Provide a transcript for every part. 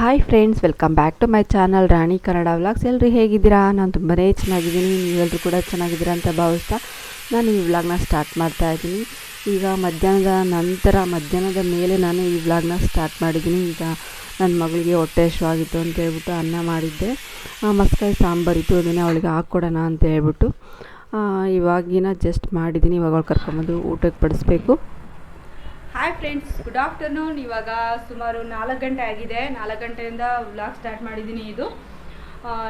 Hi friends welcome back to my channel Rani Kannada vlogs ಎಲ್ಲರೂ ಹೇಗಿದ್ದೀರಾ? ನಾನು ತುಂಬಾ ಚೆನ್ನಾಗಿದ್ದೀನಿ. ನೀವೆಲ್ಲರೂ ಕೂಡ ಚೆನ್ನಾಗಿದ್ದೀರಾ ಅಂತ ಭಾವಿಸ್ತಾ ನಾನು ಈ ವ್ಲಾಗ್ನ ಸ್ಟಾರ್ಟ್ ಮಾಡ್ತಾ ಇದ್ದೀನಿ. ಈಗ ಮಧ್ಯಾಹ್ನದ ನಂತರ, ಮಧ್ಯಾಹ್ನದ ಮೇಲೆ ನಾನು ಈ ವ್ಲಾಗ್ನ ಸ್ಟಾರ್ಟ್ ಮಾಡಿದ್ದೀನಿ. ಈಗ ನನ್ನ ಮಗಳಿಗೆ ಹೊಟ್ಟೆ ಹಶ್ವಾಗಿತ್ತು ಅಂತ ಹೇಳ್ಬಿಟ್ಟು ಅನ್ನ ಮಾಡಿದ್ದೆ. ಮಸ್ಕಾಯಿ ಸಾಂಬಾರಿತ್ತು ಅದನ್ನೇ ಅವಳಿಗೆ ಹಾಕ್ಕೊಡೋಣ ಅಂತ ಹೇಳ್ಬಿಟ್ಟು ಇವಾಗಿನ ಜಸ್ಟ್ ಮಾಡಿದ್ದೀನಿ. ಇವಾಗ ಅವಳು ಕರ್ಕೊಂಬಂದು ಊಟಕ್ಕೆ ಬಡಿಸ್ಬೇಕು. ಹಾಯ್ ಫ್ರೆಂಡ್ಸ್ ಗುಡ್ ಆಫ್ಟರ್ನೂನ್ ಇವಾಗ ಸುಮಾರು ನಾಲ್ಕು ಗಂಟೆ ಆಗಿದೆ. ನಾಲ್ಕು ಗಂಟೆಯಿಂದ ವ್ಲಾಗ್ ಸ್ಟಾರ್ಟ್ ಮಾಡಿದ್ದೀನಿ ಇದು.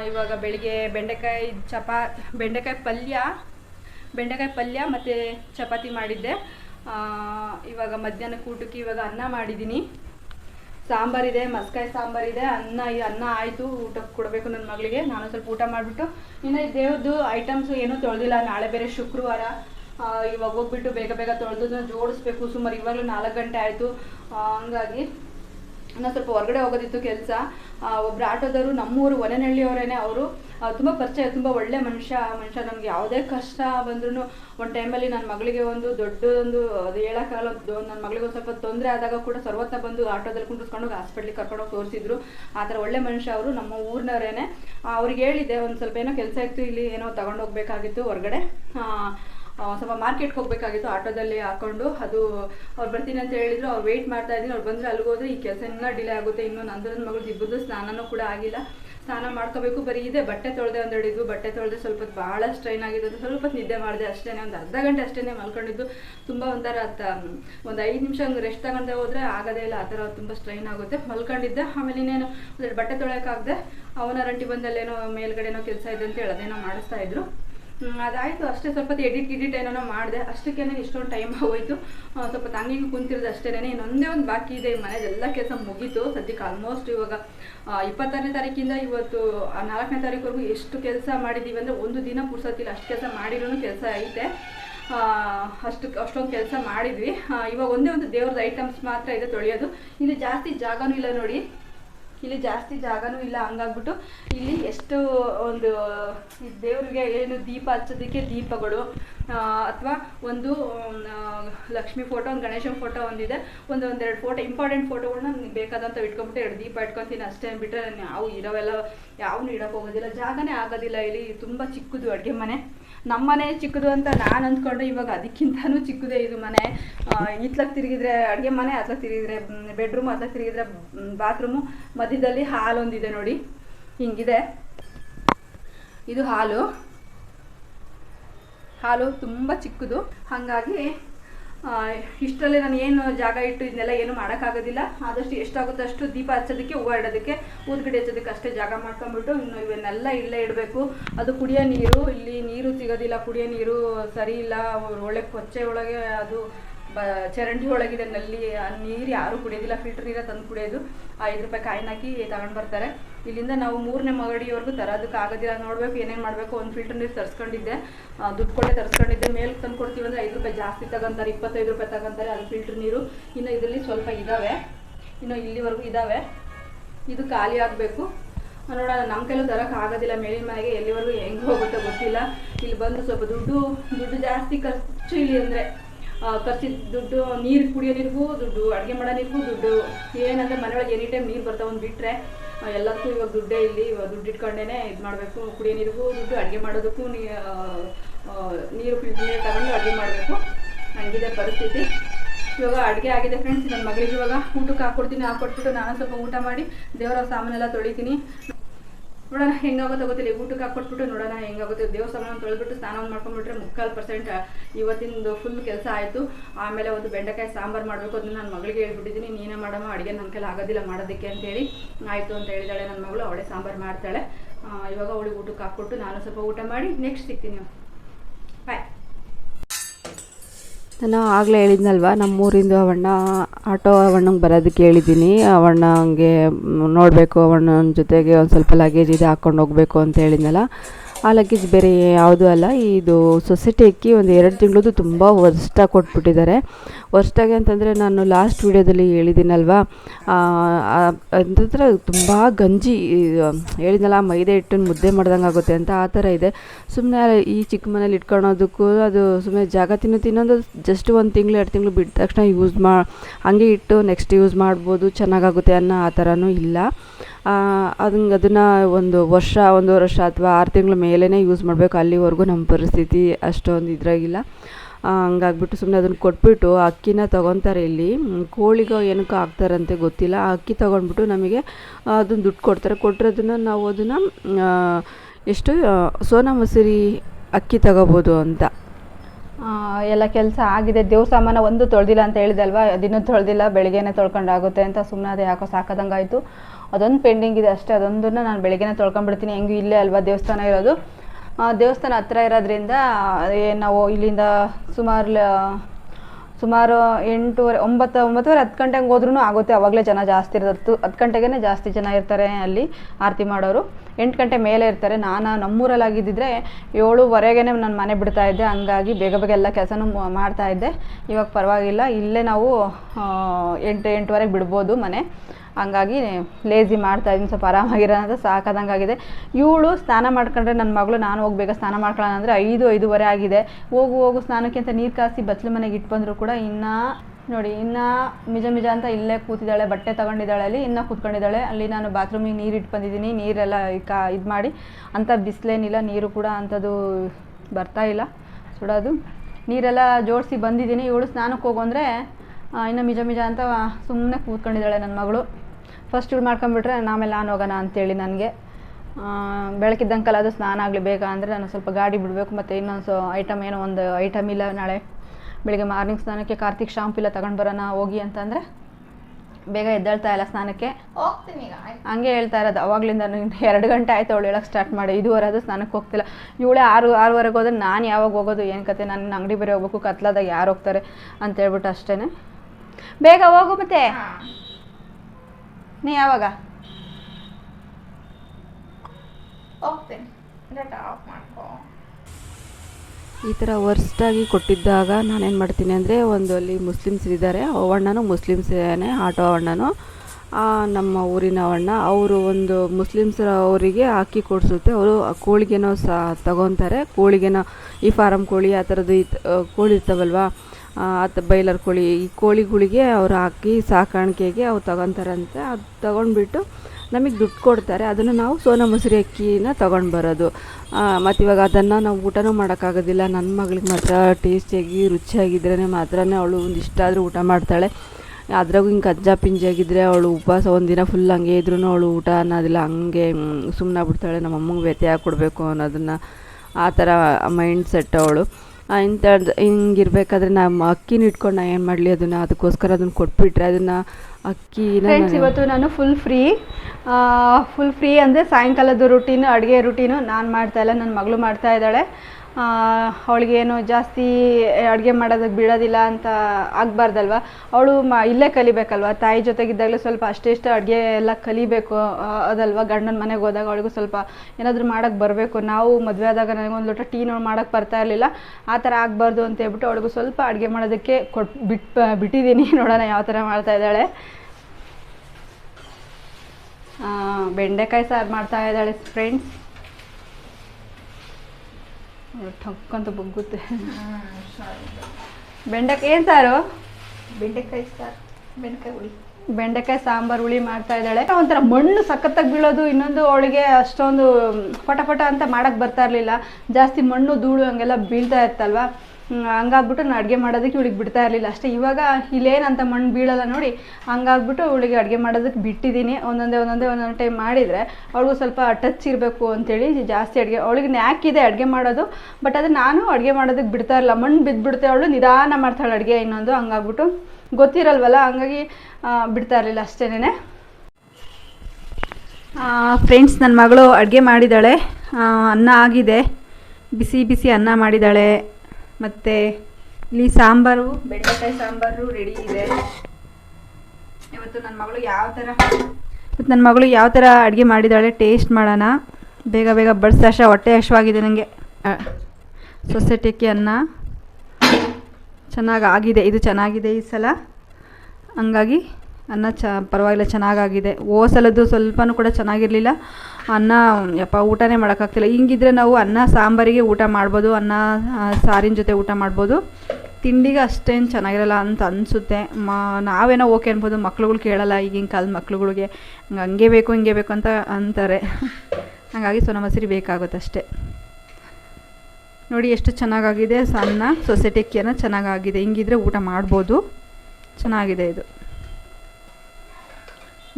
ಇವಾಗ ಬೆಳಿಗ್ಗೆ ಬೆಂಡೆಕಾಯಿ ಚಪಾ, ಬೆಂಡೆಕಾಯಿ ಪಲ್ಯ ಬೆಂಡೆಕಾಯಿ ಪಲ್ಯ ಮತ್ತು ಚಪಾತಿ ಮಾಡಿದ್ದೆ. ಇವಾಗ ಮಧ್ಯಾಹ್ನ ಊಟಕ್ಕೆ ಇವಾಗ ಅನ್ನ ಮಾಡಿದ್ದೀನಿ. ಸಾಂಬಾರಿದೆ ಮಸ್ಕಾಯಿ ಸಾಂಬಾರಿದೆ ಅನ್ನ, ಈ ಅನ್ನ ಆಯಿತು, ಊಟಕ್ಕೆ ಕೊಡಬೇಕು ನನ್ನ ಮಗಳಿಗೆ. ನಾನು ಸ್ವಲ್ಪ ಊಟ ಮಾಡಿಬಿಟ್ಟು, ಇನ್ನು ದೇವ್ರದ್ದು ಐಟಮ್ಸು ಏನೂ ತೊಳೆದಿಲ್ಲ. ನಾಳೆ ಬೇರೆ ಶುಕ್ರವಾರ ಇವಾಗ ಹೋಗ್ಬಿಟ್ಟು ಬೇಗ ಬೇಗ ತೊಳೆದು ಜೋಡಿಸ್ಬೇಕು. ಸುಮಾರು ಇವಾಗಲೂ ನಾಲ್ಕು ಗಂಟೆ ಆಯಿತು. ಹಂಗಾಗಿ ನಾನು ಸ್ವಲ್ಪ ಹೊರಗಡೆ ಹೋಗೋದಿತ್ತು ಕೆಲಸ. ಒಬ್ರು ಆಟೋದವರು ನಮ್ಮೂರು ಒನೆನಹಳ್ಳಿಯವರೇನೆ ಅವರು. ತುಂಬ ಪರಿಚಯ, ತುಂಬ ಒಳ್ಳೆ ಮನುಷ್ಯ. ಮನುಷ್ಯ ನಮ್ಗೆ ಯಾವುದೇ ಕಷ್ಟ ಬಂದ್ರೂ ಒಂದು ಟೈಮಲ್ಲಿ ನನ್ನ ಮಗಳಿಗೆ ಒಂದು ದೊಡ್ಡದೊಂದು, ಅದು ಹೇಳೋಕ್ಕಾಗಲ್ಲ ನನ್ನ ಮಗಳಿಗೆ ಒಂದು ಸ್ವಲ್ಪ ತೊಂದರೆ ಆದಾಗ ಕೂಡ ಸರ್ವತ್ತ ಬಂದು ಆಟೋದಲ್ಲಿ ಕುಂಡಿಸ್ಕೊಂಡು ಹಾಸ್ಪಿಟ್ಲಿಗೆ ಕರ್ಕೊಂಡೋಗಿ ತೋರಿಸಿದ್ರು. ಆ ಥರ ಒಳ್ಳೆ ಮನುಷ್ಯ ಅವರು ನಮ್ಮ ಊರಿನವರೇನೆ. ಅವ್ರಿಗೆ ಹೇಳಿದ್ದೆ, ಒಂದು ಸ್ವಲ್ಪ ಏನೋ ಕೆಲಸ ಇತ್ತು, ಇಲ್ಲಿ ಏನೋ ತಗೊಂಡೋಗ್ಬೇಕಾಗಿತ್ತು ಹೊರಗಡೆ. ಸ್ವಲ್ಪ ಮಾರ್ಕೆಟ್ಗೆ ಹೋಗ್ಬೇಕಾಗಿತ್ತು, ಆಟೋದಲ್ಲಿ ಹಾಕೊಂಡು ಅದು ಅವ್ರು ಬರ್ತೀನಿ ಅಂತ ಹೇಳಿದ್ರು, ಅವ್ರು ವೇಟ್ ಮಾಡ್ತಾ ಇದ್ದೀನಿ, ಅವ್ರು ಬಂದರೆ ಅಲ್ಲಿಗೆ ಹೋದ್ರೆ ಈ ಕೆಲಸ ಎಲ್ಲ ಡಿಲೇ ಆಗುತ್ತೆ. ಇನ್ನು ನಂದರದ ಮಗಳು ಇಬ್ಬರದ್ದು ಸ್ನಾನನೂ ಕೂಡ ಆಗಿಲ್ಲ. ಸ್ನಾನ ಮಾಡ್ಕೋಬೇಕು, ಬರೀ ಇದೆ, ಬಟ್ಟೆ ತೊಳೆದೆ ಒಂದು ಬಟ್ಟೆ ತೊಳೆದೆ ಸ್ವಲ್ಪ ಭಾಳ ಸ್ಟ್ರೈನ್ ಆಗಿದೆ ಅದು ಸ್ವಲ್ಪ ನಿದ್ದೆ ಮಾಡಿದೆ ಅಷ್ಟೇ ಒಂದು ಅರ್ಧ ಗಂಟೆ ಅಷ್ಟೇ ಮಲ್ಕೊಂಡಿದ್ದು. ತುಂಬ ಒಂಥರ ಒಂದು ಐದು ನಿಮಿಷ ಒಂದು ರೆಸ್ಟ್ ತಗೊಂಡೆ ಹೋದರೆ ಆಗೋದೇ ಇಲ್ಲ. ಆ ಥರ ತುಂಬ ಸ್ಟ್ರೈನ್ ಆಗುತ್ತೆ. ಮಲ್ಕೊಂಡಿದ್ದೆ. ಆಮೇಲೆ ಇನ್ನೇನು ಬಟ್ಟೆ ತೊಳೆಯೋಕ್ಕಾಗದೆ ಅವನ ರಂಟಿ ಬಂದಲ್ಲೇನೋ, ಮೇಲ್ಗಡೆನೋ ಕೆಲಸ ಇದೆ ಅಂತ ಅದೇನೋ ಮಾಡಿಸ್ತಾ ಇದ್ರು. ಅದಾಯ್ತು. ಅಷ್ಟೇ ಸ್ವಲ್ಪ ಎಡಿಟ್ ಗಿಡಿಟ್ ಏನೋ ಮಾಡಿದೆ. ಅಷ್ಟಕ್ಕೇನೆ ಇಷ್ಟೊಂದು ಟೈಮ್ ಆಗೋಯ್ತು ಸ್ವಲ್ಪ ತಂಗಿಗೆ ಕುಂತಿರೋದು ಅಷ್ಟೇನೆ. ಇನ್ನೊಂದೇ ಒಂದು ಬಾಕಿ ಇದೆ. ಮನೆಯದೆಲ್ಲ ಕೆಲಸ ಮುಗೀತು. ಸದ್ಯಕ್ಕೆ ಆಲ್ಮೋಸ್ಟ್ ಇವಾಗ ಇಪ್ಪತ್ತಾರನೇ ತಾರೀಕಿಂದ ಇವತ್ತು ನಾಲ್ಕನೇ ತಾರೀಕುವರೆಗೂ ಎಷ್ಟು ಕೆಲಸ ಮಾಡಿದ್ದೀವಿ ಅಂದರೆ ಒಂದು ದಿನ ಪುರ್ಸತ್ತಿಲ್ಲ. ಅಷ್ಟು ಕೆಲಸ ಮಾಡಿರೂ ಕೆಲಸ ಐತೆ. ಅಷ್ಟು, ಅಷ್ಟೊಂದು ಕೆಲಸ ಮಾಡಿದ್ವಿ. ಇವಾಗ ಒಂದೇ ಒಂದು ದೇವ್ರದ್ದು ಐಟಮ್ಸ್ ಮಾತ್ರ ಇದೆ ತೊಳೆಯೋದು. ಇಲ್ಲಿ ಜಾಸ್ತಿ ಜಾಗನೂ ಇಲ್ಲ ನೋಡಿ. ಇಲ್ಲಿ ಜಾಸ್ತಿ ಜಾಗನೂ ಇಲ್ಲ. ಹಂಗಾಗ್ಬಿಟ್ಟು ಇಲ್ಲಿ ಎಷ್ಟು ಒಂದು ದೇವರಿಗೆ ಏನು ದೀಪ ಹಚ್ಚೋದಕ್ಕೆ ದೀಪಗಳು ಅಥವಾ ಒಂದು ಲಕ್ಷ್ಮಿ ಫೋಟೋ, ಒಂದು ಗಣೇಶನ ಫೋಟೋ ಒಂದಿದೆ. ಒಂದು, ಒಂದೆರಡು ಫೋಟೋ, ಇಂಪಾರ್ಟೆಂಟ್ ಫೋಟೋಗಳನ್ನ ನನಗೆ ಬೇಕಾದಂತ ಇಟ್ಕೊಂಬಿಟ್ಟು ಎರಡು ದೀಪ ಇಟ್ಕೊತೀನಿ ಅಷ್ಟೇ ಬಿಟ್ಟರೆ ನಾನು ಯಾವ ಇರೋವೆಲ್ಲ ಯಾವನ್ನೂ ಇಡೋಕ್ಕೆ ಹೋಗೋದಿಲ್ಲ. ಜಾಗನೇ ಆಗೋದಿಲ್ಲ ಇಲ್ಲಿ. ತುಂಬ ಚಿಕ್ಕದು ಅಡುಗೆ ಮನೆ. ನಮ್ಮ ಮನೆ ಚಿಕ್ಕದು ಅಂತ ನಾನು ಅಂದ್ಕೊಂಡ್ರೆ ಇವಾಗ ಅದಕ್ಕಿಂತನೂ ಚಿಕ್ಕದೇ ಇದು ಮನೆ. ಇತ್ಲಕ್ಕೆ ತಿರುಗಿದ್ರೆ ಅಡುಗೆ ಮನೆ ಅತ್ಲಾಗ ತಿರುಗಿದ್ರೆ ಬೆಡ್ರೂಮ್ ಅತ್ಲಕ್ಕೆ ತಿರುಗಿದ್ರೆ ಬಾತ್ರೂಮು ಮಧ್ಯದಲ್ಲಿ ಹಾಲೊಂದಿದೆ ನೋಡಿ. ಹಿಂಗಿದೆ. ಇದು ಹಾಲು. ಹಾಲು ತುಂಬ ಚಿಕ್ಕದು. ಹಾಗಾಗಿ ಇಷ್ಟರಲ್ಲಿ ನಾನು ಏನು ಜಾಗ ಇಟ್ಟು ಇದನ್ನೆಲ್ಲ ಏನು ಮಾಡೋಕ್ಕಾಗೋದಿಲ್ಲ. ಆದಷ್ಟು ಎಷ್ಟಾಗುತ್ತೋ ಅಷ್ಟು ದೀಪ ಹಚ್ಚೋದಕ್ಕೆ, ಹೂವು ಇಡೋದಕ್ಕೆ ಊದ್ಗಡೆ ಹಚ್ಚೋದಕ್ಕೆ ಅಷ್ಟೇ ಜಾಗ ಮಾಡ್ಕೊಂಡ್ಬಿಟ್ಟು ಇನ್ನು ಇವನ್ನೆಲ್ಲ ಇಲ್ಲೇ ಇಡಬೇಕು. ಅದು ಕುಡಿಯೋ ನೀರು, ಇಲ್ಲಿ ನೀರು ಸಿಗೋದಿಲ್ಲ, ಕುಡಿಯೋ ನೀರು ಸರಿ ಇಲ್ಲ. ಒಳ್ಳೆ ಕೊಚ್ಚೆ ಒಳಗೆ ಅದು ಬ, ಚರಂಡಿ ಒಳಗಿದೆ ನಲ್ಲಿ ನೀರು ಯಾರೂ ಕುಡಿಯೋದಿಲ್ಲ, ಫಿಲ್ಟರ್ ನೀರೇ ತಂದು ಕುಡಿಯೋದು. ಐದು ರೂಪಾಯಿ ಕಾಯಿನ ಹಾಕಿ ತಗೊಂಡು ಬರ್ತಾರೆ. ಇಲ್ಲಿಂದ ನಾವು ಮೂರನೇ ಮಗಡಿವರೆಗೂ ತರೋದಕ್ಕೆ ಆಗೋದಿಲ್ಲ ನೋಡಬೇಕು, ಏನೇನು ಮಾಡಬೇಕು, ಒಂದು ಫಿಲ್ಟರ್ ನೀರು ತರಿಸ್ಕೊಂಡಿದ್ದೆ. ದುಡ್ಡು ಕೊಟ್ಟೆ ತರಿಸ್ಕೊಂಡಿದ್ದೆ. ಮೇಲೆ ತಂದು ಕೊಡ್ತೀವಿ ಅಂದರೆ ಐದು ರೂಪಾಯಿ ಜಾಸ್ತಿ ತಗೊಂತಾರೆ, ಇಪ್ಪತ್ತೈದು ರೂಪಾಯಿ ತಗೊಂತಾರೆ, ಅದು ಫಿಲ್ಟರ್ ನೀರು. ಇನ್ನು ಇದರಲ್ಲಿ ಸ್ವಲ್ಪ ಇದ್ದಾವೆ ಇನ್ನು ಇಲ್ಲಿವರೆಗೂ ಇದ್ದಾವೆ ಇದು ಖಾಲಿ ಆಗಬೇಕು. ನೋಡೋಣ ನಮ್ಮ ಕೈಲೂ ತರೋಕೆ ಆಗೋದಿಲ್ಲ. ಮೇಲಿನ ಮನೆಗೆ ಎಲ್ಲಿವರೆಗೂ ಹೆಂಗೆ ಹೋಗುತ್ತೋ ಗೊತ್ತಿಲ್ಲ. ಇಲ್ಲಿ ಬಂದು ಸ್ವಲ್ಪ ದುಡ್ಡು ದುಡ್ಡು ಜಾಸ್ತಿ ಖರ್ಚು ಇಲ್ಲಿ ಅಂದರೆ ಖರ್ಚಿದ ದುಡ್ಡು, ನೀರು ಕುಡಿಯೋ ನೀರಿಗೂ ದುಡ್ಡು, ಅಡುಗೆ ಮಾಡೋ ನೀರಿಗೂ ದುಡ್ಡು. ಏನಂದರೆ ಮನೆಯೊಳಗೆ ಎನಿ ಟೈಮ್ ನೀರು ಬರ್ತಾವೆ ಒಂದು ಬಿಟ್ಟರೆ ಎಲ್ಲದಕ್ಕೂ ಇವಾಗ ದುಡ್ಡೇ ಇಲ್ಲಿ, ಇವಾಗ ದುಡ್ಡು ಇಟ್ಕೊಂಡೇ ಇದು ಮಾಡಬೇಕು, ಕುಡಿಯೋ ನೀರಿಗೂ ದುಡ್ಡು ಅಡುಗೆ ಮಾಡೋದಕ್ಕೂ ನೀರು ಫಿಲ್ಟರ್ ನೀರು ತಗೊಂಡು ಅಡುಗೆ ಮಾಡಬೇಕು. ಹಂಗಿದೆ ಪರಿಸ್ಥಿತಿ. ಇವಾಗ ಅಡುಗೆ ಆಗಿದೆ ಫ್ರೆಂಡ್ಸ್ ನನ್ನ ಮಗಳಿಗೆ ಇವಾಗ ಊಟಕ್ಕೆ ಹಾಕ್ಕೊಡ್ತೀನಿ ಹಾಕ್ಕೊಟ್ಬಿಟ್ಟು ನಾನು ಸ್ವಲ್ಪ ಊಟ ಮಾಡಿ, ದೇವರ ಸಾಮಾನೆಲ್ಲ ತೊಳಿತೀನಿ. ನೋಡೋಣ, ಹೆಂಗಾಗುತ್ತೋ ಗೊತ್ತಿಲ್ಲ. ಊಟಕ್ಕೆ ಹಾಕ್ಬಿಟ್ಬಿಟ್ಟು ನೋಡೋಣ, ಹೆಂಗಾಗುತ್ತೆ. ದೇವಸ್ಥಾನ ತೊಳೆದ್ಬಿಟ್ಟು ಸ್ನಾನ ಮಾಡ್ಕೊಂಡ್ಬಿಟ್ರೆ ಮುಕ್ಕಾಲು ಪರ್ಸೆಂಟ್ ಇವತ್ತಿಂದು ಫುಲ್ ಕೆಲಸ ಆಯಿತು. ಆಮೇಲೆ ಒಂದು ಬೆಂಡೆಕಾಯಿ ಸಾಂಬಾರು ಮಾಡಬೇಕು ಅದನ್ನ ನನ್ನ ಮಗಳಿಗೆ ಹೇಳ್ಬಿಟ್ಟಿದ್ದೀನಿ. ನೀನೇ ಮಾಡಮ್ಮ, ಅಡುಗೆ ನನ್ನ ಕೈಲಿ ಆಗೋದಿಲ್ಲ, ಮಾಡೋದಕ್ಕೆ ಅಂತೇಳಿ. ಆಯಿತು ಅಂತ ಹೇಳಿದಾಳೆ ನನ್ನ ಮಗಳು, ಅವಳೇ ಸಾಂಬಾರು ಮಾಡ್ತಾಳೆ. ಇವಾಗ ಅವಳಿಗೆ ಊಟಕ್ಕೆ ಹಾಕ್ಕೊಟ್ಟು ನಾನು ಸ್ವಲ್ಪ ಊಟ ಮಾಡಿ ನೆಕ್ಸ್ಟ್ ಸಿಗ್ತೀನಿ. ನಾನು ಆಗಲೇ ಹೇಳಿದ್ನಲ್ವ, ನಮ್ಮೂರಿಂದ ಅವಣ್ಣ ಆಟೋ ಅವಣ್ಣಂಗೆ ಬರೋದಕ್ಕೆ ಹೇಳಿದ್ದೀನಿ ಅವಣ್ಣ ಹಂಗೆ ನೋಡಬೇಕು, ಅವಣ್ಣನ ಜೊತೆಗೆ ಒಂದು ಸ್ವಲ್ಪ ಲಗೇಜ್ ಇದೆ ಹಾಕ್ಕೊಂಡು ಹೋಗಬೇಕು ಅಂತ ಹೇಳಿದ್ನಲ್ಲ. ಆ ಲಗೇಜ್ ಬೇರೆ ಯಾವುದೂ ಅಲ್ಲ, ಇದು ಸೊಸೈಟಿ ಅಕ್ಕಿ ಒಂದು ಎರಡು ತಿಂಗಳದ್ದು ತುಂಬ ವರ್ಸ್ಟ್ ಕೊಟ್ಬಿಟ್ಟಿದ್ದಾರೆ. ವರ್ಸ್ಟಾಗಿ ಅಂತಂದರೆ ನಾನು ಲಾಸ್ಟ್ ವೀಡಿಯೋದಲ್ಲಿ ಹೇಳಿದ್ದೀನಲ್ವಾ? ಅಂತಂದ್ರೆ ತುಂಬ ಗಂಜಿ ಹೇಳಿದ್ನಲ್ಲ, ಮೈದೆ ಹಿಟ್ಟನ್ನು ಮುದ್ದೆ ಮಾಡ್ದಂಗೆ ಆಗುತ್ತೆ ಅಂತ ಆ ಥರ ಇದೆ. ಸುಮ್ಮನೆ ಈ ಚಿಕ್ಕ ಮನೇಲಿ ಇಟ್ಕೊಳೋದಕ್ಕೂ ಅದು ಸುಮ್ಮನೆ ಜಾಗ ತಿನ್ನೋ, ತಿನ್ನೋದು ಜಸ್ಟ್ ಒಂದು ತಿಂಗಳು, ಎರಡು ತಿಂಗಳು ಬಿಟ್ಟ ತಕ್ಷಣ ಯೂಸ್ ಮಾ, ಹಂಗೆ ಇಟ್ಟು ನೆಕ್ಸ್ಟ್ ಯೂಸ್ ಮಾಡ್ಬೋದು ಚೆನ್ನಾಗಾಗುತ್ತೆ ಅನ್ನೋ ಆ ಥರನೂ ಇಲ್ಲ. ಅದಂಗೆ ಅದನ್ನು ಒಂದು ವರ್ಷ ಒಂದು ವರ್ಷ ಅಥವಾ ಆರು ತಿಂಗಳ ಮೇಲೇ ಯೂಸ್ ಮಾಡಬೇಕು. ಅಲ್ಲಿವರೆಗೂ ನಮ್ಮ ಪರಿಸ್ಥಿತಿ ಅಷ್ಟೊಂದು ಇದ್ರಾಗಿಲ್ಲ. ಹಂಗಾಗ್ಬಿಟ್ಟು ಸುಮ್ಮನೆ ಅದನ್ನು ಕೊಟ್ಬಿಟ್ಟು ಅಕ್ಕಿನ ತೊಗೊತಾರೆ ಇಲ್ಲಿ. ಕೋಳಿಗೋ ಏನಕ್ಕೋ ಹಾಕ್ತಾರಂತೆ ಗೊತ್ತಿಲ್ಲ. ಅಕ್ಕಿ ತೊಗೊಂಡ್ಬಿಟ್ಟು ನಮಗೆ ಅದನ್ನು ದುಡ್ಡು ಕೊಡ್ತಾರೆ. ಕೊಟ್ಟಿರೋದನ್ನು ನಾವು ಅದನ್ನು ಎಷ್ಟು ಸೋನಾ ಮಸೂರಿ ಅಕ್ಕಿ ತಗೋಬೋದು ಅಂತ. ಎಲ್ಲ ಕೆಲಸ ಆಗಿದೆ. ದೇವ್ರ ಸಾಮಾನ ಒಂದು ತೊಳೆದಿಲ್ಲ ಅಂತ ಹೇಳಿದೆ ಅಲ್ವಾ ದಿನ ತೊಳೆದಿಲ್ಲ, ಬೆಳಿಗ್ಗೆನೆ ತೊಳ್ಕೊಂಡಾಗುತ್ತೆ ಅಂತ ಸುಮ್ಮನೆ ಅದು ಯಾಕೋ ಸಾಕದಂಗೆ ಆಯಿತು ಅದೊಂದು ಪೆಂಡಿಂಗ್ ಇದೆ ಅಷ್ಟೇ. ಅದೊಂದನ್ನು ನಾನು ಬೆಳಿಗ್ಗೆನೇ ತೊಳ್ಕೊಂಡ್ಬಿಡ್ತೀನಿ. ಹೆಂಗೂ ಇಲ್ಲೇ ಅಲ್ವಾ ದೇವಸ್ಥಾನ ಇರೋದು? ದೇವಸ್ಥಾನ ಹತ್ರ ಇರೋದ್ರಿಂದ ಏನು ನಾವು ಇಲ್ಲಿಂದ ಸುಮಾರು ಸುಮಾರು ಎಂಟೂವರೆ, ಒಂಬತ್ತು, ಒಂಬತ್ತುವರೆ, ಹತ್ತು ಗಂಟೆಗೆ ಹೋದ್ರೂ ಆಗುತ್ತೆ. ಅವಾಗಲೇ ಜನ ಜಾಸ್ತಿ ಇರೋದು ಹತ್ತು ಗಂಟೆಗೇ ಜಾಸ್ತಿ ಜನ ಇರ್ತಾರೆ ಅಲ್ಲಿ ಆರತಿ ಮಾಡೋರು. ಎಂಟು ಗಂಟೆ ಮೇಲೆ ಇರ್ತಾರೆ. ನಾನು ನಮ್ಮೂರಲ್ಲಿ ಆಗಿದ್ದಿದ್ರೆ ಏಳುವರೆಗೆ ನಾನು ಮನೆ ಬಿಡ್ತಾ ಇದ್ದೆ. ಹಂಗಾಗಿ ಬೇಗ ಬೇಗ ಎಲ್ಲ ಕೆಲಸನೂ ಮಾಡ್ತಾ ಇದ್ದೆ. ಇವಾಗ ಪರವಾಗಿಲ್ಲ. ಇಲ್ಲೇ ನಾವು ಎಂಟು, ಎಂಟುವರೆಗೆ ಬಿಡ್ಬೋದು ಮನೆ. ಹಂಗಾಗಿ ಲೇಜಿ ಮಾಡ್ತಾ ಇದ್ದೀನಿ. ಸ್ವಲ್ಪ ಆರಾಮಾಗಿರೋ ಅಂತ ಸಾಕಾದಂಗೆ ಆಗಿದೆ ಇವಳು ಸ್ನಾನ ಮಾಡ್ಕೊಂಡ್ರೆ ನನ್ನ ಮಗಳು, ನಾನು ಹೋಗ್ಬೇಕು ಸ್ನಾನ ಮಾಡ್ಕೊಳ್ಳೋಣ ಅಂದರೆ ಐದು, ಐದೂವರೆ ಆಗಿದೆ. ಹೋಗು ಹೋಗು, ಸ್ನಾನಕ್ಕೆ ಅಂತ ನೀರು ಕಾಸಿ ಬಚ್ಚಲು ಮನೆಗೆ ಇಟ್ಟು ಬಂದರೂ ಕೂಡ ಇನ್ನೂ ನೋಡಿ, ಇನ್ನೂ ಮಿಜ ಮಿಜ ಅಂತ ಇಲ್ಲೇ ಕೂತಿದ್ದಾಳೆ, ಬಟ್ಟೆ ತಗೊಂಡಿದ್ದಾಳೆ ಅಲ್ಲಿ, ಇನ್ನೂ ಕೂತ್ಕೊಂಡಿದ್ದಾಳೆ. ಅಲ್ಲಿ ನಾನು ಬಾತ್ರೂಮಿಗೆ ನೀರು ಇಟ್ಟು ಬಂದಿದ್ದೀನಿ ನೀರೆಲ್ಲ ಕಾ, ಇದು ಮಾಡಿ ಅಂಥ ಬಿಸಿಲೇನಿಲ್ಲ, ನೀರು ಕೂಡ ಅಂಥದ್ದು ಬರ್ತಾ ಇಲ್ಲ. ಸುಡೋದು. ನೀರೆಲ್ಲ ಜೋಡಿಸಿ ಬಂದಿದ್ದೀನಿ. ಇವಳು ಸ್ನಾನಕ್ಕೆ ಹೋಗು ಅಂದರೆ ಇನ್ನು ಮಿಜ ಮಿಜ ಅಂತ ಸುಮ್ಮನೆ ಕೂತ್ಕೊಂಡಿದ್ದಾಳೆ ನನ್ನ ಮಗಳು. ಫಸ್ಟ್ ಇವಳು ಮಾಡ್ಕೊಂಬಿಟ್ರೆ ಆಮೇಲೆ ನಾನು ಹೋಗೋಣ ಅಂತೇಳಿ ನನಗೆ. ಬೆಳಕಿದ್ದಂಗೆ ಅದು ಸ್ನಾನ ಆಗಲಿ ಬೇಗ ಅಂದರೆ ನಾನು ಸ್ವಲ್ಪ ಗಾಡಿ ಬಿಡಬೇಕು ಮತ್ತು ಇನ್ನೊಂದು ಸೊ ಐಟಮ್ ಏನೋ ಒಂದು ಐಟಮ್ ಇಲ್ಲ ನಾಳೆ. ಬೆಳಿಗ್ಗೆ ಮಾರ್ನಿಂಗ್ ಸ್ನಾನಕ್ಕೆ ಕಾರ್ತಿಕ್ ಶಾಂಪು ಇಲ್ಲ ತಗೊಂಡು ಬರೋಣ ಹೋಗಿ ಅಂತಂದರೆ ಬೇಗ ಎದ್ದೇಳ್ತಾ ಇಲ್ಲ ಸ್ನಾನಕ್ಕೆ. ಹೋಗ್ತೀನಿ ಹಂಗೆ ಹೇಳ್ತಾ ಇರೋದು ಅವಾಗಲಿಂದ ಎರಡು ಗಂಟೆ ಆಯ್ತು ಅವಳು ಹೇಳಕ್ಕೆ ಸ್ಟಾರ್ಟ್ ಮಾಡಿ. ಇದುವರೆ ಅದು ಸ್ನಾನಕ್ಕೆ ಹೋಗ್ತಿಲ್ಲ. ಇವಳೇ ಆರು ಆರುವರೆಗೆ ಹೋದ್ರೆ ನಾನು ಯಾವಾಗ ಹೋಗೋದು ಏನು ಕತೆ ನಾನು ಅಂಗಡಿ ಬೇರೆ ಹೋಗ್ಬೇಕು ಕತ್ಲಾದಾಗ ಯಾರು ಹೋಗ್ತಾರೆ ಅಂತ ಹೇಳ್ಬಿಟ್ಟು ಅಷ್ಟೇ ಬೇಗ ಹೋಗು ಮತ್ತೆ. ನೀ ಯಾವಾಗ? ಹೋಗ್ತೀನಿ. ಡಾಟಾ ಆಫ್ ಮಾಡ್ಕೋ. ಈ ಥರ ವರ್ಸ್ಟಾಗಿ ಕೊಟ್ಟಿದ್ದಾಗ ನಾನೇನು ಮಾಡ್ತೀನಿ ಅಂದರೆ ಒಂದು ಅಲ್ಲಿ ಮುಸ್ಲಿಮ್ಸ್ ಇದ್ದಾರೆ. ಅವಣ್ಣನೂ ಮುಸ್ಲಿಮ್ಸೇನೆ ಆಟೋ ಅವಣ್ಣನು ಆ, ನಮ್ಮ ಊರಿನ ಅಣ್ಣ ಅವರು ಒಂದು ಮುಸ್ಲಿಮ್ಸ್ ಅವರಿಗೆ ಅಕ್ಕಿ ಕೊಡಿಸುತ್ತೆ. ಅವರು ಕೋಳಿಗೆನೋ ಸಹ ತಗೊತಾರೆ. ಕೋಳಿಗೆನೋ ಈ ಫಾರಮ್ ಕೋಳಿ ಆ ಥರದ್ದು ಈ ಕೋಳಿ ಇರ್ತಾವಲ್ವಾ ಅದು ಬೈಲರ್ ಕೋಳಿ, ಈ ಕೋಳಿಗಳಿಗೆ ಅವ್ರು ಹಾಕಿ ಸಾಕಾಣಿಕೆಗೆ ಅವ್ರು ತಗೊತಾರಂತೆ. ಅದು ತಗೊಂಡ್ಬಿಟ್ಟು ನಮಗೆ ದುಡ್ಡು ಕೊಡ್ತಾರೆ. ಅದನ್ನು ನಾವು ಸೋನಾ ಮಸೂರಿ ಅಕ್ಕಿನ ತೊಗೊಂಡು ಬರೋದು. ಮತ್ತು ಇವಾಗ ಅದನ್ನು ನಾವು ಊಟನೂ ಮಾಡೋಕ್ಕಾಗೋದಿಲ್ಲ. ನನ್ನ ಮಗಳಿಗೆ ಮಾತ್ರ ಟೇಸ್ಟಿಯಾಗಿ ರುಚಿಯಾಗಿದ್ರೇ ಮಾತ್ರನೇ ಅವಳು ಒಂದು ಇಷ್ಟ ಆದರೂ ಊಟ ಮಾಡ್ತಾಳೆ. ಅದ್ರಾಗೂ ಹಿಂಗೆ ಕಜ್ಜಾ ಪಿಂಜಾಗಿದ್ದರೆ ಅವಳು ಉಪವಾಸ ಒಂದಿನ ಫುಲ್ ಹಂಗೆ ಇದ್ರೂ ಅವಳು ಊಟ ಅನ್ನೋದಿಲ್ಲ. ಹಂಗೆ ಸುಮ್ಮನೆ ಬಿಡ್ತಾಳೆ ನಮ್ಮ ಅಮ್ಮಂಗೆ ಕೊಡಬೇಕು ಅನ್ನೋದನ್ನು ಆ ಥರ ಮೈಂಡ್ ಸೆಟ್ ಅವಳು. ಇಂಥ ಹಿಂಗಿರ್ಬೇಕಾದ್ರೆ ನಮ್ಮ ಅಕ್ಕಿನ ಇಟ್ಕೊಂಡು ನಾ ಏನು ಮಾಡಲಿ ಅದನ್ನು ಅದಕ್ಕೋಸ್ಕರ ಅದನ್ನು ಕೊಟ್ಬಿಟ್ರೆ ಅದನ್ನು ಅಕ್ಕಿ ಫ್ರೆಂಡ್ಸ್ ಇವತ್ತು ನಾನು ಫುಲ್ ಫ್ರೀ ಫುಲ್ ಫ್ರೀ ಅಂದರೆ ಸಾಯಂಕಾಲದ ರುಟೀನು ಅಡುಗೆ ರುಟೀನು ನಾನು ಮಾಡ್ತಾ ಇಲ್ಲ ನನ್ನ ಮಗಳು ಮಾಡ್ತಾ ಇದ್ದಾಳೆ. ಅವಳಿಗೇನು ಜಾಸ್ತಿ ಅಡುಗೆ ಮಾಡೋದಕ್ಕೆ ಬಿಡೋದಿಲ್ಲ ಅಂತ ಆಗಬಾರ್ದಲ್ವ? ಅವಳು ಮ, ಇಲ್ಲೇ ಕಲಿಬೇಕಲ್ವ? ತಾಯಿ ಜೊತೆಗಿದ್ದಾಗಲೇ ಸ್ವಲ್ಪ ಅಷ್ಟಿಷ್ಟು ಅಡುಗೆ ಎಲ್ಲ ಕಲಿಬೇಕು ಅದಲ್ವ? ಗಂಡನ ಮನೆಗೆ ಹೋದಾಗ ಅವಳಿಗೂ ಸ್ವಲ್ಪ ಏನಾದರೂ ಮಾಡೋಕ್ಕೆ ಬರಬೇಕು. ನಾವು ಮದುವೆ ಆದಾಗ ನನಗೊಂದು ಲೋಟ ಟೀ ನೋಡಿ ಮಾಡೋಕ್ಕೆ ಬರ್ತಾ ಇರಲಿಲ್ಲ. ಆ ಥರ ಆಗಬಾರ್ದು ಅಂತ ಹೇಳ್ಬಿಟ್ಟು ಅವಳಿಗೂ ಸ್ವಲ್ಪ ಅಡುಗೆ ಮಾಡೋದಕ್ಕೆ ಕೊಟ್ ಬಿಟ್ಟು ಬಿಟ್ಟಿದ್ದೀನಿ. ನೋಡೋಣ ಯಾವ ಥರ ಮಾಡ್ತಾ ಇದ್ದಾಳೆ. ಬೆಂಡೆಕಾಯಿ ಸಾರು ಮಾಡ್ತಾ ಇದ್ದಾಳೆ ಫ್ರೆಂಡ್ಸ್ ಠಕ್ಕಂತ ಬಗ್ಗುತ್ತೆ. ಬೆಂಡೆಕಾಯಿ ಏನು ಸಾರು? ಬೆಂಡೆಕಾಯಿ ಸಾರು. ಬೆಂಡೆಕಾಯಿ ಹುಳಿ. ಬೆಂಡೆಕಾಯಿ ಸಾಂಬಾರು ಹುಳಿ ಮಾಡ್ತಾ ಇದ್ದಾಳೆ. ಒಂಥರ ಮಣ್ಣು ಸಖತ್ತಾಗಿ ಬೀಳೋದು ಇನ್ನೊಂದು ಅವಳಿಗೆ ಅಷ್ಟೊಂದು ಮ್, ಪಟ ಪಟ ಅಂತ ಮಾಡಕ್ಕೆ ಬರ್ತಾ ಇರಲಿಲ್ಲ. ಜಾಸ್ತಿ ಮಣ್ಣು ಧೂಳು ಹಂಗೆಲ್ಲ ಬೀಳ್ತಾ ಇತ್ತಲ್ವ? ಹಂಗಾಗ್ಬಿಟ್ಟು ನಾನು ಅಡುಗೆ ಮಾಡೋದಕ್ಕೆ ಇವಳಿಗೆ ಬಿಡ್ತಾ ಇರಲಿಲ್ಲ. ಅಷ್ಟೇ, ಇವಾಗ ಇಲ್ಲೇನಂತ ಮಣ್ಣು ಬೀಳಲ್ಲ ನೋಡಿ, ಹಂಗಾಗ್ಬಿಟ್ಟು ಇವಳಿಗೆ ಅಡುಗೆ ಮಾಡೋದಕ್ಕೆ ಬಿಟ್ಟಿದ್ದೀನಿ. ಒಂದೊಂದೇ ಒಂದೊಂದೇ, ಒಂದೊಂದು ಟೈಮ್ ಮಾಡಿದರೆ ಅವಳಿಗೂ ಸ್ವಲ್ಪ ಟಚ್ ಇರಬೇಕು ಅಂತೇಳಿ ಜಾಸ್ತಿ ಅಡುಗೆ, ಅವಳಿಗೆ ಇದೆ ಅಡುಗೆ ಮಾಡೋದು ಬಟ್ ಅದು ನಾನು ಅಡುಗೆ ಮಾಡೋದಕ್ಕೆ ಬಿಡ್ತಾ ಇರಲ್ಲ ಮಣ್ಣು ಬಿದ್ದುಬಿಡುತ್ತೆ ಅವಳು, ನಿಧಾನ ಮಾಡ್ತಾಳೆ ಅಡುಗೆ ಇನ್ನೊಂದು, ಹಂಗಾಗ್ಬಿಟ್ಟು ಗೊತ್ತಿರಲ್ವಲ್ಲ, ಹಂಗಾಗಿ ಬಿಡ್ತಾ ಇರಲಿಲ್ಲ ಅಷ್ಟೇನೆ ಫ್ರೆಂಡ್ಸ್ ನನ್ನ ಮಗಳು ಅಡುಗೆ ಮಾಡಿದ್ದಾಳೆ. ಅನ್ನ ಆಗಿದೆ. ಬಿಸಿ ಬಿಸಿ ಅನ್ನ ಮಾಡಿದ್ದಾಳೆ. ಮತ್ತು ಇಲ್ಲಿ ಸಾಂಬಾರು, ಬೆಂಡೆಕಾಯಿ ಸಾಂಬಾರು ರೆಡಿ ಇದೆ. ಇವತ್ತು ನನ್ನ ಮಗಳು ಯಾವ ಥರ ಇವತ್ತು ನನ್ನ ಮಗಳು ಯಾವ ಥರ ಅಡುಗೆ ಮಾಡಿದ್ದಾಳೆ ಟೇಸ್ಟ್ ಮಾಡೋಣ. ಬೇಗ ಬೇಗ ಬಡಿಸಿದ ಅಷ್ಟೇ ಹೊಟ್ಟೆ ಹಶವಾಗಿದೆ ನನಗೆ ಸೊಸೈಟಿಗೆ ಅನ್ನ ಚೆನ್ನಾಗಿ ಆಗಿದೆ, ಇದು ಚೆನ್ನಾಗಿದೆ ಈ ಸಲ. ಹಂಗಾಗಿ ಅನ್ನ ಚ, ಪರವಾಗಿಲ್ಲ, ಚೆನ್ನಾಗಾಗಿದೆ. ಓ ಸಲದ್ದು ಸ್ವಲ್ಪನೂ ಕೂಡ ಚೆನ್ನಾಗಿರಲಿಲ್ಲ. ಅನ್ನ, ಯಪ್ಪ, ಊಟನೇ ಮಾಡೋಕ್ಕಾಗ್ತಿಲ್ಲ. ಹಿಂಗಿದ್ರೆ ನಾವು ಅನ್ನ, ಸಾಂಬಾರಿಗೆ ಊಟ ಮಾಡ್ಬೋದು, ಅನ್ನ ಸಾರಿನ ಜೊತೆ ಊಟ ಮಾಡ್ಬೋದು. ತಿಂಡಿಗೆ ಅಷ್ಟೇನು ಚೆನ್ನಾಗಿರಲ್ಲ ಅಂತ ಅನಿಸುತ್ತೆ. ಮ, ನಾವೇನೋ ಓಕೆ ಅನ್ಬೋದು, ಮಕ್ಳುಗಳು ಕೇಳಲ್ಲ, ಈಗಿನ ಕಾಲದ ಮಕ್ಳುಗಳಿಗೆ. ಹಂಗೆ ಹಂಗೆ ಬೇಕು, ಹಿಂಗೆ ಬೇಕು ಅಂತ ಅಂತಾರೆ. ಹಾಗಾಗಿ ಸೋನಾ ಮಸೂರಿ ಬೇಕಾಗುತ್ತೆ ಅಷ್ಟೇ. ನೋಡಿ ಎಷ್ಟು ಚೆನ್ನಾಗಾಗಿದೆ ಸಣ್ಣ ಸೊಸೈಟಿ ಅಕ್ಕಿಯನ್ನು ಚೆನ್ನಾಗಾಗಿದೆ. ಹಿಂಗಿದ್ರೆ ಊಟ ಮಾಡ್ಬೋದು. ಚೆನ್ನಾಗಿದೆ ಇದು.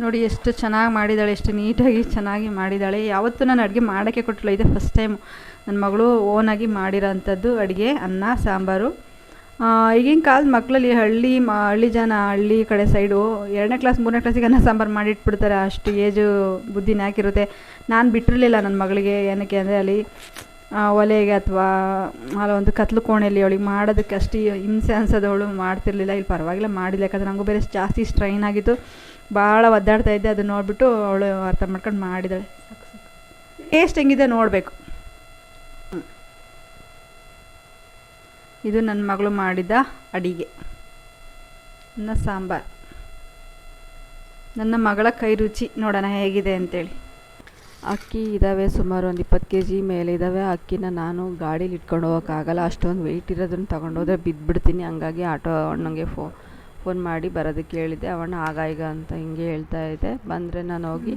ನೋಡಿ ಎಷ್ಟು ಚೆನ್ನಾಗಿ ಮಾಡಿದ್ದಾಳೆ ಎಷ್ಟು ನೀಟಾಗಿ ಚೆನ್ನಾಗಿ ಮಾಡಿದ್ದಾಳೆ ಯಾವತ್ತೂ ನಾನು ಅಡುಗೆ ಮಾಡೋಕ್ಕೆ ಕೊಟ್ಟಿಲ್ಲ, ಇದೆ ಫಸ್ಟ್ ಟೈಮ್ ನನ್ನ ಮಗಳು ಓನಾಗಿ ಮಾಡಿರೋ ಅಂಥದ್ದು ಅಡುಗೆ, ಅನ್ನ, ಸಾಂಬಾರು. ಈಗಿನ ಕಾಲದ ಮಕ್ಕಳಲ್ಲಿ ಹಳ್ಳಿ ಮ, ಹಳ್ಳಿ ಜನ, ಹಳ್ಳಿ ಕಡೆ ಸೈಡು ಎರಡನೇ ಕ್ಲಾಸ್ ಮೂರನೇ ಕ್ಲಾಸಿಗೆ ಅನ್ನ, ಸಾಂಬಾರು ಮಾಡಿಟ್ಬಿಡ್ತಾರೆ. ಅಷ್ಟು ಏಜು ಬುದ್ಧಿನ ಹಾಕಿರುತ್ತೆ ನಾನು ಬಿಟ್ಟಿರಲಿಲ್ಲ ನನ್ನ ಮಗಳಿಗೆ ಏನಕ್ಕೆ ಅಂದರೆ ಅಲ್ಲಿ ಒಲೆಗೆ ಅಥವಾ, ಅಲ್ಲ ಒಂದು ಕತ್ಲು ಕೋಣೆಯಲ್ಲಿ ಅವಳಿಗೆ ಮಾಡೋದಕ್ಕೆ ಅಷ್ಟು ಹಿಂಸೆ ಅನ್ಸೋದವಳು ಮಾಡ್ತಿರ್ಲಿಲ್ಲ. ಇಲ್ಲಿ ಪರವಾಗಿಲ್ಲ, ಮಾಡಿಲ್ಲ. ಯಾಕಂದ್ರೆ ನನಗೂ ಬೇರೆ ಜಾಸ್ತಿ ಸ್ಟ್ರೈನ್ ಆಗಿತ್ತು. ಭಾಳ ಒದ್ದಾಡ್ತಾ ಇದ್ದೆ ಅದು ನೋಡಿಬಿಟ್ಟು ಅವಳು ಅರ್ಥ ಮಾಡ್ಕೊಂಡು ಮಾಡಿದಾಳೆ. ಟೇಸ್ಟ್ ಹೆಂಗಿದೆ ನೋಡಬೇಕು. ಇದು ನನ್ನ ಮಗಳು ಮಾಡಿದ ಅಡಿಗೆ. ಅನ್ನ ಸಾಂಬಾರು. ನನ್ನ ಮಗಳ ಕೈ ರುಚಿ ನೋಡೋಣ ಹೇಗಿದೆ ಅಂತೇಳಿ. ಅಕ್ಕಿ ಇದ್ದಾವೆ ಸುಮಾರು ಒಂದು ಇಪ್ಪತ್ತು ಕೆ ಜಿ ಮೇಲೆ ಇದ್ದಾವೆ ಅಕ್ಕಿನ ನಾನು ಗಾಡೀಲಿ ಇಟ್ಕೊಂಡು ಹೋಗೋಕ್ಕಾಗಲ್ಲ. ಅಷ್ಟೊಂದು ವೆಯ್ಟ್ ಇರೋದನ್ನು ತೊಗೊಂಡೋದ್ರೆ ಬಿದ್ದುಬಿಡ್ತೀನಿ ಹಂಗಾಗಿ ಆಟೋ ಅಣ್ಣಂಗೆ ಫೋ ಫೋನ್ ಮಾಡಿ ಬರೋದಕ್ಕೆ ಹೇಳಿದ್ದೆ ಅವಣ್ಣ ಆಗ ಈಗ ಅಂತ ಹಿಂಗೆ ಹೇಳ್ತಾ ಇದ್ದೆ ಬಂದರೆ ನಾನು ಹೋಗಿ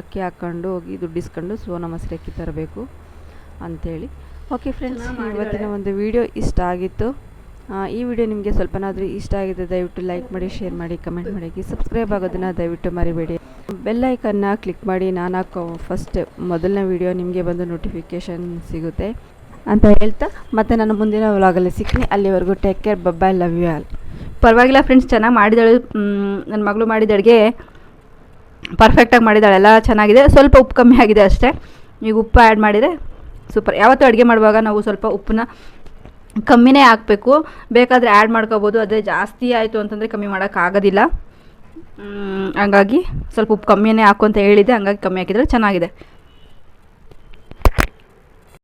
ಅಕ್ಕಿ ಹಾಕ್ಕೊಂಡು ಹೋಗಿ ದುಡ್ಡು ಇಸ್ಕೊಂಡು ಸೋನ ಮೊಸರು ಅಕ್ಕಿ ತರಬೇಕು ಅಂಥೇಳಿ ಓಕೆ ಫ್ರೆಂಡ್ಸ್. ಇವತ್ತಿನ ಒಂದು ವಿಡಿಯೋ ಇಷ್ಟ ಆಗಿತ್ತು. ಈ ವಿಡಿಯೋ ನಿಮಗೆ ಸ್ವಲ್ಪನಾದರೂ ಇಷ್ಟ ಆಗಿದೆ ದಯವಿಟ್ಟು ಲೈಕ್ ಮಾಡಿ ಶೇರ್ ಮಾಡಿ ಕಮೆಂಟ್ ಮಾಡಿ. ಸಬ್ಸ್ಕ್ರೈಬ್ ಆಗೋದನ್ನು ದಯವಿಟ್ಟು ಮರಿಬೇಡಿ. ಬೆಲ್ ಐಕನ್ನ ಕ್ಲಿಕ್ ಮಾಡಿ ನಾನು ಹಾಕೋ ಫಸ್ಟ್ ಮೊದಲನೇ ವಿಡಿಯೋ ನಿಮಗೆ ಬಂದು ನೋಟಿಫಿಕೇಷನ್ ಸಿಗುತ್ತೆ. ಅಂತ ಹೇಳ್ತಾ ಮತ್ತೆ ನಾನು ಮುಂದಿನ ವ್ಲಾಗಲ್ಲಿ ಸಿಗ್ತೀನಿ. ಅಲ್ಲಿವರೆಗೂ take care bye bye love you all ಪರವಾಗಿಲ್ಲ ಫ್ರೆಂಡ್ಸ್ ಚೆನ್ನಾಗಿ ಮಾಡಿದಳು ನನ್ನ ಮಗಳು ಮಾಡಿದ ಅಡುಗೆ ಪರ್ಫೆಕ್ಟಾಗಿ ಮಾಡಿದಾಳೆ ಎಲ್ಲ ಚೆನ್ನಾಗಿದೆ. ಸ್ವಲ್ಪ ಉಪ್ಪು ಕಮ್ಮಿ ಆಗಿದೆ ಅಷ್ಟೇ. ಈಗ ಉಪ್ಪು ಆ್ಯಡ್ ಮಾಡಿದರೆ ಸೂಪರ್ ಯಾವತ್ತೂ ಅಡುಗೆ ಮಾಡುವಾಗ ನಾವು ಸ್ವಲ್ಪ ಉಪ್ಪನ್ನ ಕಮ್ಮಿನೇ ಹಾಕಬೇಕು. ಬೇಕಾದರೆ ಆ್ಯಡ್ ಮಾಡ್ಕೋಬೋದು. ಅದೇ ಜಾಸ್ತಿ ಆಯಿತು ಅಂತಂದರೆ ಕಮ್ಮಿ ಮಾಡೋಕ್ಕಾಗೋದಿಲ್ಲ ಹಂಗಾಗಿ ಸ್ವಲ್ಪ ಉಪ್ಪು ಕಮ್ಮಿನೇ ಹಾಕು ಅಂತ ಹೇಳಿದೆ ಹಂಗಾಗಿ ಕಮ್ಮಿ ಹಾಕಿದರೆ ಚೆನ್ನಾಗಿದೆ.